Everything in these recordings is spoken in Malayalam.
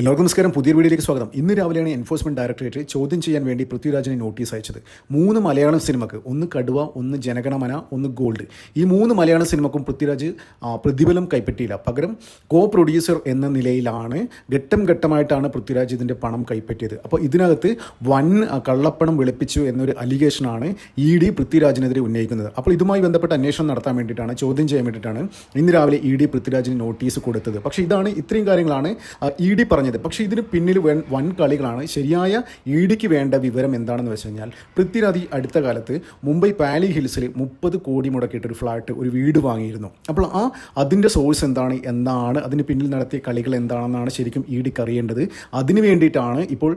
എല്ലാവർക്കും നമസ്കാരം. പുതിയ വീഡിയോയിലേക്ക് സ്വാഗതം. ഇന്ന് രാവിലെയാണ് എൻഫോഴ്സ്മെന്റ് ഡയറക്ടറേറ്റ് ചോദ്യം ചെയ്യാൻ വേണ്ടി പൃഥ്വിരാജിനെ നോട്ടീസ് അയച്ചത്. മൂന്ന് മലയാളം സിനിമക്ക് ഒന്ന് കടുവ ഒന്ന് ജനഗണമന ഒന്ന് ഗോൾഡ് ഈ മൂന്ന് മലയാളം സിനിമക്കും പൃഥ്വിരാജ് പ്രതിഫലം കൈപ്പറ്റിയില്ല. പകരം കോ പ്രൊഡ്യൂസർ എന്ന നിലയിലാണ് ഘട്ടം ഘട്ടമായിട്ടാണ് പൃഥ്വിരാജ് ഇതിന്റെ പണം കൈപ്പറ്റിയത്. അപ്പോൾ ഇതിനകത്ത് വൻ കള്ളപ്പണം വെളുപ്പിച്ചു എന്നൊരു അലിഗേഷനാണ് ഇ ഡി പൃഥ്വിരാജിനെതിരെ ഉന്നയിക്കുന്നത്. അപ്പോൾ ഇതുമായി ബന്ധപ്പെട്ട് അന്വേഷണം നടത്താൻ വേണ്ടിയിട്ടാണ് ചോദ്യം ചെയ്യാൻ വേണ്ടിയിട്ടാണ് ഇന്ന് രാവിലെ ഇ ഡി പൃഥ്വിരാജിന് നോട്ടീസ് കൊടുത്തത്. പക്ഷേ ഇതാണ് ഇത്രയും കാര്യങ്ങളാണ് ഇ ഡി പറഞ്ഞത്. പക്ഷേ ഇതിന് പിന്നിൽ വൻ കളികളാണ്. ശരിയായ ഇ ഡിക്ക് വേണ്ട വിവരം എന്താണെന്ന് വെച്ച് കഴിഞ്ഞാൽ പൃഥ്വിരാജ് അടുത്ത കാലത്ത് മുംബൈ പാലി ഹിൽസിൽ മുപ്പത് കോടി മുടക്കിയിട്ടൊരു ഫ്ലാറ്റ് ഒരു വീട് വാങ്ങിയിരുന്നു. അപ്പോൾ ആ അതിന്റെ സോഴ്സ് എന്താണ് എന്താണ് അതിന് പിന്നിൽ നടത്തിയ കളികൾ എന്താണെന്നാണ് ശരിക്കും ഇ ഡിക്ക് അറിയേണ്ടത്. അതിന് വേണ്ടിയിട്ടാണ് ഇപ്പോൾ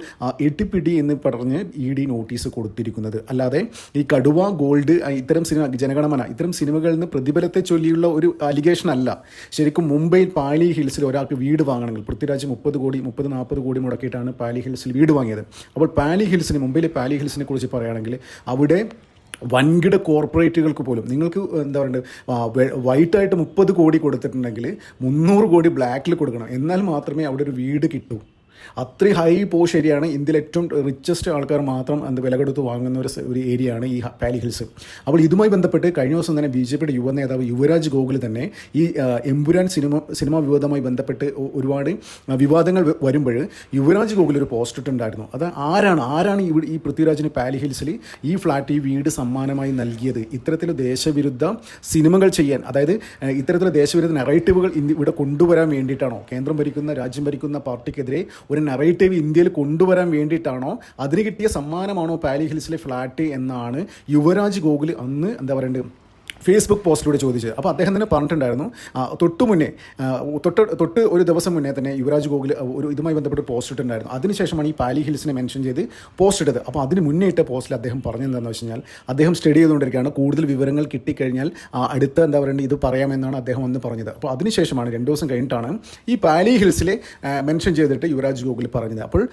എട്ടിപ്പിടി എന്ന് പറഞ്ഞ് ഇ ഡി നോട്ടീസ് കൊടുത്തിരിക്കുന്നത്. അല്ലാതെ ഈ കടുവ ഗോൾഡ് ഇത്തരം സിനിമ ജനഗണമന ഇത്തരം സിനിമകളിൽ നിന്ന് പ്രതിഫലത്തെ ചൊല്ലിയുള്ള ഒരു അലിഗേഷൻ അല്ല. ശരിക്കും മുംബൈ പാലി ഹിൽസിൽ ഒരാൾക്ക് വീട് വാങ്ങണമെങ്കിൽ പൃഥ്വിരാജ് മുപ്പത് കോടി മുപ്പത് നാൽപ്പത് കോടി മുടക്കിയിട്ടാണ് പാലി ഹിൽസിൽ വീട് വാങ്ങിയത്. അപ്പോൾ പാലി ഹിൽസിന് മുംബൈയിലെ പാലി ഹിൽസിനെ കുറിച്ച് പറയുകയാണെങ്കിൽ അവിടെ വൻകിട കോർപ്പറേറ്റുകൾക്ക് പോലും നിങ്ങൾക്ക് എന്താ പറയുക വൈറ്റായിട്ട് മുപ്പത് കോടി കൊടുത്തിട്ടുണ്ടെങ്കിൽ മുന്നൂറ് കോടി ബ്ലാക്കിൽ കൊടുക്കണം. എന്നാൽ മാത്രമേ അവിടെ ഒരു വീട് കിട്ടൂ. അത്രയും ഹൈ പോഷ് ഏരിയയാണ് ഇന്ത്യയിലെ ഏറ്റവും റിച്ചസ്റ്റ് ആൾക്കാർ മാത്രം എന്ത് വില കൊടുത്ത് വാങ്ങുന്ന ഒരു ഒരു ഏരിയയാണ് ഈ പാലി ഹിൽസ് അപ്പോൾ ഇതുമായി ബന്ധപ്പെട്ട് കഴിഞ്ഞ ദിവസം തന്നെ ബി ജെ പിയുടെ യുവ നേതാവ് യുവരാജ് ഗോകുൽ തന്നെ ഈ എമ്പുരാൻ സിനിമ സിനിമാ വിവാദവുമായി ബന്ധപ്പെട്ട് ഒരുപാട് വിവാദങ്ങൾ വരുമ്പോൾ യുവരാജ് ഗോകുൽ ഒരു പോസ്റ്റ് ഇട്ടുണ്ടായിരുന്നു അത് ആരാണ് ആരാണ് ഇവിടെ ഈ പൃഥ്വിരാജിന് പാലി ഹിൽസിൽ ഈ ഫ്ലാറ്റ് ഈ വീട് സമ്മാനമായി നൽകിയത്? ഇത്തരത്തിൽ ദേശവിരുദ്ധ സിനിമകൾ ചെയ്യാൻ അതായത് ഇത്തരത്തിലെ ഇത്തരത്തിലുള്ള ദേശവിരുദ്ധ നെറേറ്റീവുകൾ ഇവിടെ കൊണ്ടുവരാൻ വേണ്ടിയിട്ടാണോ? കേന്ദ്രം ഭരിക്കുന്ന രാജ്യം ഭരിക്കുന്ന പാർട്ടിക്കെതിരെ ഒരു നറേറ്റീവ് ഇന്ത്യയിൽ കൊണ്ടുവരാൻ വേണ്ടിയിട്ടാണോ? അതിന് കിട്ടിയ സമ്മാനമാണോ പാലി ഹിൽസിലെ ഫ്ലാറ്റ് എന്നാണ് യുവരാജ് ഗോകുൽ അന്ന് എന്താ പറയേണ്ടത് ഫേസ്ബുക്ക് പോസ്റ്റിലൂടെ ചോദിച്ചത്. അപ്പോൾ അദ്ദേഹം തന്നെ പറഞ്ഞിട്ടുണ്ടായിരുന്നു തൊട്ടു മുന്നേ തൊട്ട് തൊട്ട് ഒരു ദിവസം മുന്നേ തന്നെ യുവരാജ് ഗോകുൽ ഒരു ഇതുമായി ബന്ധപ്പെട്ട് പോസ്റ്റ് ഇട്ടുണ്ടായിരുന്നു അതിനുശേഷമാണ് ഈ പാലി ഹിൽസിനെ മെൻഷൻ ചെയ്ത് പോസ്റ്റ് ഇട്ടത്. അപ്പോൾ അതിന് മുന്നേ ഇട്ട പോസ്റ്റിൽ അദ്ദേഹം പറഞ്ഞതെന്താണെന്ന് വെച്ച് കഴിഞ്ഞാൽ അദ്ദേഹം സ്റ്റഡി ചെയ്തുകൊണ്ടിരിക്കുകയാണ്. കൂടുതൽ വിവരങ്ങൾ കിട്ടിക്കഴിഞ്ഞാൽ അടുത്ത എന്താ പറയുക ഇത് പറയാമെന്നാണ് അദ്ദേഹം ഒന്ന് പറഞ്ഞത്. അപ്പോൾ അതിനുശേഷമാണ് രണ്ട് ദിവസം കഴിഞ്ഞിട്ടാണ് ഈ പാലി ഹിൽസിലെ മെൻഷൻ ചെയ്തിട്ട് യുവരാജ് ഗോകുൽ പറഞ്ഞത്. അപ്പോൾ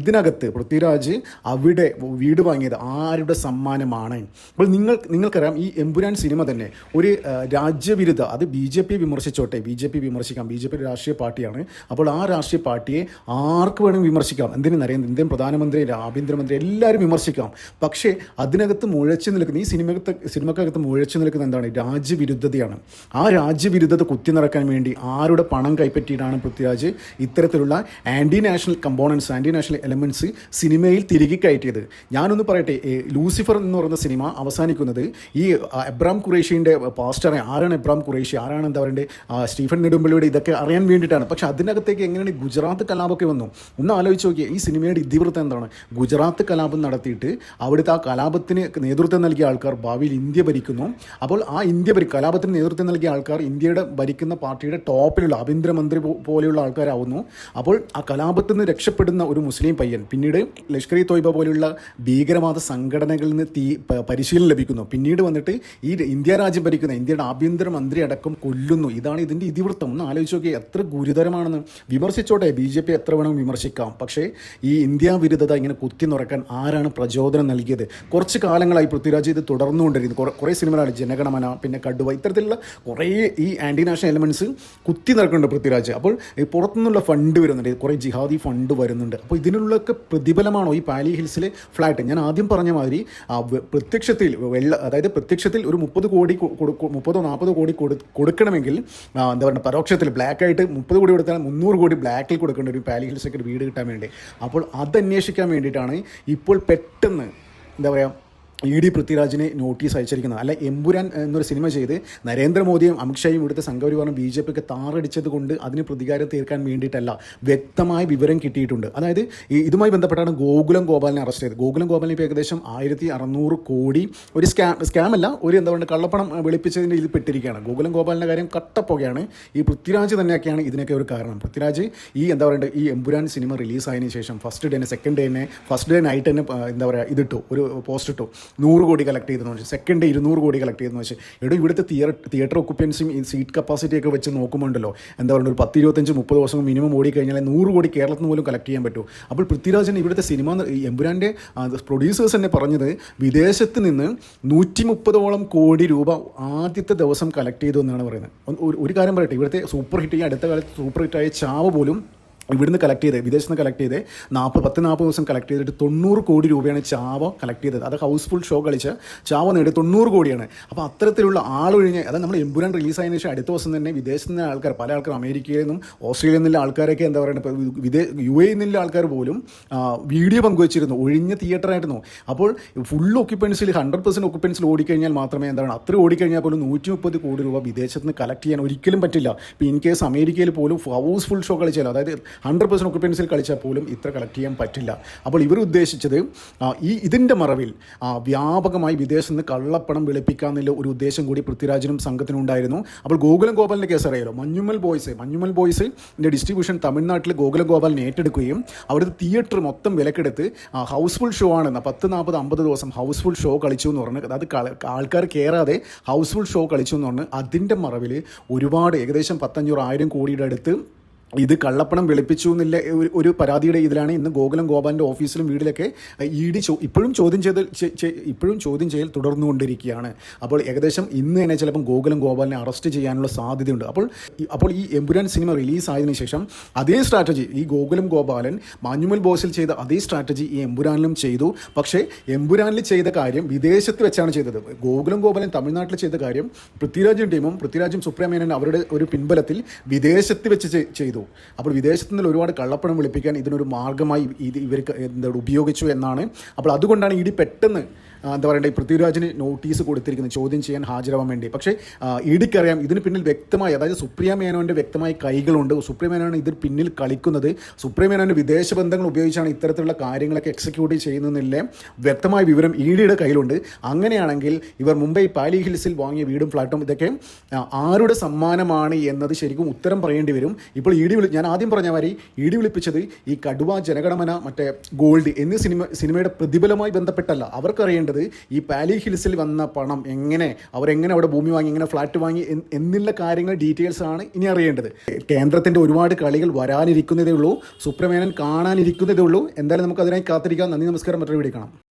ഇതിനകത്ത് പൃഥ്വിരാജ് അവിടെ വീട് വാങ്ങിയത് ആരുടെ സമ്മാനമാണ്? അപ്പോൾ നിങ്ങൾ നിങ്ങൾക്കറിയാം ഈ എമ്പുരാൻ സിനിമ തന്നെ. ഒരു രാജ്യവിരുദ്ധ അത് ബി ജെ പി വിമർശിച്ചോട്ടെ. ബി ജെ പി വിമർശിക്കാം. ബി ജെ പി രാഷ്ട്രീയ പാർട്ടിയാണ്. അപ്പോൾ ആ രാഷ്ട്രീയ പാർട്ടിയെ ആർക്ക് വേണമെങ്കിൽ വിമർശിക്കാം. എന്തിനു നരേന്ദ്ര ഇന്ത്യൻ പ്രധാനമന്ത്രി ആഭ്യന്തരമന്ത്രി എല്ലാവരും വിമർശിക്കാം. പക്ഷേ അതിനകത്ത് മുഴച്ചു നിൽക്കുന്ന ഈ സിനിമകത്ത് സിനിമക്കകത്ത് മുഴച്ചു നിൽക്കുന്ന എന്താണ്? രാജ്യവിരുദ്ധതയാണ്. ആ രാജ്യവിരുദ്ധത കുത്തി നിറക്കാൻ വേണ്ടി ആരുടെ പണം കൈപ്പറ്റിയിട്ടാണ് പൃഥ്വിരാജ് ഇത്തരത്തിലുള്ള anti national components anti national elements സിനിമയിൽ തിരികെ കയറ്റിയത്? ഞാനൊന്ന് പറയട്ടെ. ലൂസിഫർ എന്ന് പറയുന്ന സിനിമ അവസാനിക്കുന്നത് ഈ അബ്രാം ഖുറേഷിന്റെ പാസ്റ്ററെ ആരാണ് എബ്രാം ഖുറേഷി ആരാണ് എന്താ പറയണ്ടേ? സ്റ്റീഫൻ നെടുമ്പള്ളിയുടെ ഇതൊക്കെ അറിയാൻ വേണ്ടിയിട്ടാണ്. പക്ഷേ അതിനകത്തേക്ക് എങ്ങനെയാണ് ഗുജറാത്ത് കലാപമൊക്കെ വന്നു? ഒന്ന് ആലോചിച്ച് നോക്കിയേ ഈ സിനിമയുടെ ഇതിവൃത്തം എന്താണ്? ഗുജറാത്ത് കലാപം നടത്തിയിട്ട് അവിടുത്തെ ആ കലാപത്തിന് നേതൃത്വം നൽകിയ ആൾക്കാർ ഭാവിയിൽ ഇന്ത്യ ഭരിക്കുന്നു. അപ്പോൾ ആ ഇന്ത്യ ഭരി കലാപത്തിന് നേതൃത്വം നൽകിയ ആൾക്കാർ ഇന്ത്യയുടെ ഭരിക്കുന്ന പാർട്ടിയുടെ ടോപ്പിലുള്ള ആഭ്യന്തരമന്ത്രി പോലെയുള്ള ആൾക്കാരാവുന്നു. അപ്പോൾ ആ കലാപത്തിൽ നിന്ന് രക്ഷപ്പെടുന്ന ഒരു മുസ്ലിം പയ്യൻ പിന്നീട് ലഷ്കർ ഇ തോയ്ബ പോലെയുള്ള ഭീകരവാദ സംഘടനകളിൽ നിന്ന് തീ പരിശീലനം ലഭിക്കുന്നു. പിന്നീട് വന്നിട്ട് ഈ ഇന്ത്യ രാജ്യം ഭരിക്കുന്ന ഇന്ത്യയുടെ ആഭ്യന്തരമന്ത്രി അടക്കം കൊല്ലുന്നു. ഇതാണ് ഇതിന്റെ ഇതിവൃത്തം. ഒന്ന് ആലോചിച്ച് നോക്കിയാൽ എത്ര ഗുരുതരമാണെന്ന്. വിമർശിച്ചോട്ടെ ബി ജെ പി എത്ര വേണം വിമർശിക്കാം. പക്ഷേ ഈ ഇന്ത്യ വിരുദ്ധത ഇങ്ങനെ കുത്തി നുറക്കാൻ ആരാണ് പ്രചോദനം നൽകിയത്? കുറച്ച് കാലങ്ങളായി പൃഥ്വിരാജ് ഇത് തുടർന്നുകൊണ്ടിരിക്കുന്നു. കുറേ സിനിമകളാണ്. ജനഗണമന പിന്നെ കടുവ ഇത്തരത്തിലുള്ള കുറേ ഈ ആന്റി നാഷണൽ എലമെന്റ്സ് കുത്തി നിറക്കുന്നുണ്ട് പൃഥ്വിരാജ്. അപ്പോൾ പുറത്തുനിന്നുള്ള ഫണ്ട് വരുന്നുണ്ട്. കുറേ ജിഹാദി ഫണ്ട് വരുന്നുണ്ട്. അപ്പോൾ ഇതിനുള്ളൊക്കെ പ്രതിഫലമാണോ ഈ പാലി ഹിൽസിലെ ഫ്ലാറ്റ് ഞാൻ ആദ്യം പറഞ്ഞ മാതിരി പ്രത്യക്ഷത്തിൽ വെള്ള അതായത് പ്രത്യക്ഷത്തിൽ ഒരു മുപ്പത് കോടി മുപ്പതോ നാൽപ്പതോ കോടി കൊടു കൊടുക്കണമെങ്കിൽ എന്താ പറയുക പരോക്ഷത്തിൽ ബ്ലാക്ക് ആയിട്ട് മുപ്പത് കോടി കൊടുത്താൽ മുന്നൂറ് കോടി ബ്ലാക്കിൽ കൊടുക്കേണ്ട ഒരു പാലി ഹിൽസൊക്കെ ഒരു വീട് കിട്ടാൻ വേണ്ടി. അപ്പോൾ അത് അന്വേഷിക്കാൻ വേണ്ടിയിട്ടാണ് ഇപ്പോൾ പെട്ടെന്ന് എന്താ പറയുക ഇ ഡി പൃഥ്വിരാജിനെ നോട്ടീസ് അയച്ചിരിക്കുന്നത്. അല്ല എമ്പുരാൻ എന്നൊരു സിനിമ ചെയ്ത് നരേന്ദ്രമോദിയും അമിത്ഷായും ഇവിടുത്തെ സംഘപരിവാറും ബി ജെ പിക്ക് താറടിച്ചത് കൊണ്ട് അതിന് പ്രതികാരം തീർക്കാൻ വേണ്ടിയിട്ടല്ല വ്യക്തമായ വിവരം കിട്ടിയിട്ടുണ്ട്. അതായത് ഇതുമായി ബന്ധപ്പെട്ടാണ് ഗോകുലം ഗോപാലിനെ അറസ്റ്റ് ചെയ്തത്. ഗോകുലം ഗോപാലിന് ഇപ്പോൾ ഏകദേശം ആയിരത്തി അറുന്നൂറ് കോടി ഒരു സ്കാം സ്കാം അല്ല ഒരു എന്താ പറയുക കള്ളപ്പണം വെളുപ്പിച്ചതിന്റെ ഇതിൽ പെട്ടിരിക്കുകയാണ്. ഗോകുലം ഗോപാലിന്റെ കാര്യം കട്ടപ്പുകയാണ്. ഈ പൃഥ്വിരാജ് തന്നെയൊക്കെയാണ് ഇതിനൊക്കെ ഒരു കാരണം. പൃഥ്വിരാജ് ഈ എന്താ പറയുക ഈ എമ്പുരാൻ സിനിമ റിലീസായതിനു ശേഷം ഫസ്റ്റ് ഡേ തന്നെ സെക്കൻഡ് ഡേ തന്നെ ഫസ്റ്റ് ഡേ നൈറ്റ് തന്നെ എന്താ പറയുക ഇതിട്ടു ഒരു പോസ്റ്റ് ഇട്ടു നൂറ് കോടി കളക്ട് ചെയ്തെന്ന് വെച്ചാൽ സെക്കൻഡ് ഡേ ഇരുന്നൂറ് കോടി കളക്ട് ചെയ്തെന്ന് വെച്ചാൽ എടോ ഇവിടുത്തെ തിയേറ്റർ തിയേറ്റർ ഒക്കുപ്പൻസിയും ഈ സീറ്റ് കപ്പാസിറ്റി ഒക്കെ വെച്ച് നോക്കുമ്പോണ്ടല്ലോ. എന്താ പറയുക ഒരു പത്ത് ഇരുപത്തഞ്ച് മുപ്പത് ദിവസം മിനിമം ഓടി കഴിഞ്ഞാൽ നൂറ് കോടി കേരളത്തിൽ പോലും കളക്ട് ചെയ്യാൻ പറ്റും. അപ്പോൾ പൃഥ്വിരാജൻ ഇവിടുത്തെ സിനിമ എമ്പുരാന്റെ പ്രൊഡ്യൂസേഴ്സ് തന്നെ പറഞ്ഞത് വിദേശത്ത് നിന്ന് നൂറ്റി മുപ്പതോളം കോടി രൂപ ആദ്യത്തെ ദിവസം കളക്ട് ചെയ്തു എന്നാണ് പറയുന്നത്. ഒരു കാര്യം പറയട്ടെ ഇവിടുത്തെ സൂപ്പർ ഹിറ്റ് ഈ അടുത്ത കാലത്ത് സൂപ്പർ ഹിറ്റായ ചാവ് പോലും ഇവിടുന്ന് കളക്ട് ചെയ്ത് വിദേശത്ത് നിന്ന് കളക്ട് ചെയ്ത് നാൽപ്പത് പത്ത് നാൽപ്പത് ദിവസം കളക്ട് ചെയ്തിട്ട് തൊണ്ണൂറ് കോടി രൂപയാണ് ചാവ കളക്ട് ചെയ്തത്. അത് ഹൗസ്ഫുൾ ഷോ കളിച്ച് ചാവ നേടി തൊണ്ണൂറ് കോടിയാണ്. അപ്പോൾ അത്തരത്തിലുള്ള ആളൊഴിഞ്ഞ് അതായത് നമ്മൾ എമ്പുരാൻ റിലീസ് ആയതിനു ശേഷം അടുത്ത ദിവസം തന്നെ വിദേശത്ത് നിന്ന് ആൾക്കാർ പല ആൾക്കാർ അമേരിക്കയിൽ നിന്നും ഓസ്ട്രേലിയയിൽ നിന്നുള്ള ആൾക്കാരൊക്കെ എന്താ പറയുക ഇപ്പോൾ വിദേ യു എയിൽ നിന്നുള്ള ആൾക്കാർ പോലും വീഡിയോ പങ്കുവച്ചിരുന്നു ഒഴിഞ്ഞ തിയേറ്ററായിരുന്നു അപ്പോൾ ഫുൾ ഒക്യുപ്പൻസിൽ ഹൺഡ്രഡ് പെർസെന്റ് ഒക്യുപ്പൻസിൽ ഓടിക്കഴിഞ്ഞാൽ മാത്രമേ എന്താണ് അത്ര ഓടിക്കഴിഞ്ഞാൽ പോലും നൂറ്റി മുപ്പത് കോടി രൂപ വിദേശത്ത് നിന്ന് കളക്ട് ചെയ്യാൻ ഒരിക്കലും പറ്റില്ല. ഇപ്പോൾ ഇൻ കേസ് അമേരിക്കയിൽ പോലും ഹൗസ്ഫുൾ ഷോ കളിച്ചാലും അതായത് ഹൺഡ്രഡ് പെർസെന്റ് ഒക്യുപ്പൻസിൽ കളിച്ചാൽ പോലും ഇത്ര കളക്ട് ചെയ്യാൻ പറ്റില്ല. അപ്പോൾ ഇവർ ഉദ്ദേശിച്ചത് ഈ ഇതിന്റെ മറവിൽ വ്യാപകമായി വിദേശത്ത് നിന്ന് കള്ളപ്പണം വെളുപ്പിക്കാന്നുള്ള ഒരു ഉദ്ദേശം കൂടി പൃഥ്വിരാജിനും സംഘത്തിനും ഉണ്ടായിരുന്നു. അപ്പോൾ ഗോകുലം ഗോപാലിന്റെ കേസ് അറിയാലോ? Manjummel Boys Manjummel Boys distribution തമിഴ്നാട്ടിൽ ഗോകുലം ഗോപാലിനെ ഏറ്റെടുക്കുകയും അവിടുത്തെ തിയേറ്റർ മൊത്തം വിലക്കെടുത്ത് ഹൗസ്ഫുൾ ഷോ ആണെന്ന് പത്ത് നാൽപ്പത് അമ്പത് ദിവസം ഹൗസ്ഫുൾ ഷോ കളിച്ചു എന്ന് പറഞ്ഞ് അതായത് ആൾക്കാർ കയറാതെ ഹൗസ്ഫുൾ ഷോ കളിച്ചു എന്ന് പറഞ്ഞ് അതിന്റെ മറവിൽ ഒരുപാട് ഏകദേശം പത്തഞ്ഞൂറ് ആയിരം കോടിയുടെ അടുത്ത് ഇത് കള്ളപ്പണം വെളുപ്പിച്ചു എന്നില്ല ഒരു പരാതിയുടെ ഇതിലാണ് ഇന്ന് ഗോകുലം ഗോപാലിന്റെ ഓഫീസിലും വീട്ടിലൊക്കെ ഇ ഡി ചോ ഇപ്പോഴും ചോദ്യം ചെയ്ത് ഇപ്പോഴും ചോദ്യം ചെയ്യൽ തുടർന്നുകൊണ്ടിരിക്കുകയാണ്. അപ്പോൾ ഏകദേശം ഇന്ന് തന്നെ ചിലപ്പം ഗോകുലം ഗോപാലിനെ അറസ്റ്റ് ചെയ്യാനുള്ള സാധ്യതയുണ്ട്. അപ്പോൾ അപ്പോൾ ഈ എമ്പുരാൻ സിനിമ റിലീസ് ആയതിനു ശേഷം അതേ സ്ട്രാറ്റജി ഈ ഗോകുലം ഗോപാലൻ മാഞ്ഞുമൽ ബോസിൽ ചെയ്ത അതേ സ്ട്രാറ്റജി ഈ എമ്പുരാനിലും ചെയ്തു. പക്ഷേ എമ്പുരാനിൽ ചെയ്ത കാര്യം വിദേശത്ത് വെച്ചാണ് ചെയ്തത്. ഗോകുലം ഗോപാലൻ തമിഴ്നാട്ടിൽ ചെയ്ത കാര്യം പൃഥ്വിരാജും ടീമും പൃഥ്വിരാജും സുപ്രമേനൻ അവരുടെ ഒരു പിൻബലത്തിൽ വിദേശത്ത് വെച്ച് ചെ- ചെയ്തു. അപ്പോൾ വിദേശത്ത് നിന്ന് ഒരുപാട് കള്ളപ്പണം വെളുപ്പിക്കാൻ ഇതിനൊരു മാർഗമായി ഇത് ഇവർക്ക് എന്താ ഉപയോഗിച്ചു എന്നാണ്. അപ്പോൾ അതുകൊണ്ടാണ് ഇടി പെട്ടെന്ന് എന്താ പറയണ്ടേ പൃഥ്വിരാജിന് നോട്ടീസ് കൊടുത്തിരിക്കുന്നത് ചോദ്യം ചെയ്യാൻ ഹാജരാവാൻ വേണ്ടി. പക്ഷേ ഇടിക്കറിയാം ഇതിന് പിന്നിൽ വ്യക്തമായി അതായത് സുപ്രിയ മേനോന്റെ വ്യക്തമായ കൈകളുണ്ട്. സുപ്രിയ മേനോനാണ് ഇതിന് പിന്നിൽ കളിക്കുന്നത്. സുപ്രിയ മേനോന്റെ വിദേശ ബന്ധങ്ങൾ ഉപയോഗിച്ചാണ് ഇത്തരത്തിലുള്ള കാര്യങ്ങളൊക്കെ എക്സിക്യൂട്ട് ചെയ്യുന്നതിലെ വ്യക്തമായ വിവരം ഇ ഡിയുടെ കയ്യിലുണ്ട്. അങ്ങനെയാണെങ്കിൽ ഇവർ മുംബൈ പാലി ഹിൽസിൽ വാങ്ങിയ വീടും ഫ്ലാറ്റും ഇതൊക്കെ ആരുടെ സമ്മാനമാണ് എന്നത് ശരിക്കും ഉത്തരം പറയേണ്ടി വരും. ഇപ്പോൾ ഇ ഡി വിളി ഞാൻ ആദ്യം പറഞ്ഞ മാതിരി ഇ ഡി വിളിപ്പിച്ചത് ഈ കടുവ ജനഗണമന മറ്റേ ഗോൾഡ് എന്നീ സിനിമ സിനിമയുടെ പ്രതിഫലമായി ബന്ധപ്പെട്ടല്ല. അവർക്കറിയേണ്ടത് ഈ പാലി ഹിൽസിൽ വന്ന പണം എങ്ങനെ അവരെങ്ങനെ അവിടെ ഭൂമി വാങ്ങി എങ്ങനെ ഫ്ലാറ്റ് വാങ്ങി എന്നുള്ള കാര്യങ്ങൾ ഡീറ്റെയിൽസ് ആണ് ഇനി അറിയേണ്ടത്. കേന്ദ്രത്തിന്റെ ഒരുപാട് കളികൾ വരാനിരിക്കുന്നതേ ഉള്ളൂ സുപ്രമേനൻ കാണാനിരിക്കുന്നതേ ഉള്ളൂ. എന്തായാലും നമുക്ക് അതിനായി കാത്തിരിക്കാം. നന്ദി നമസ്കാരം. മറ്റൊരു വീഡിയോ കാണാം.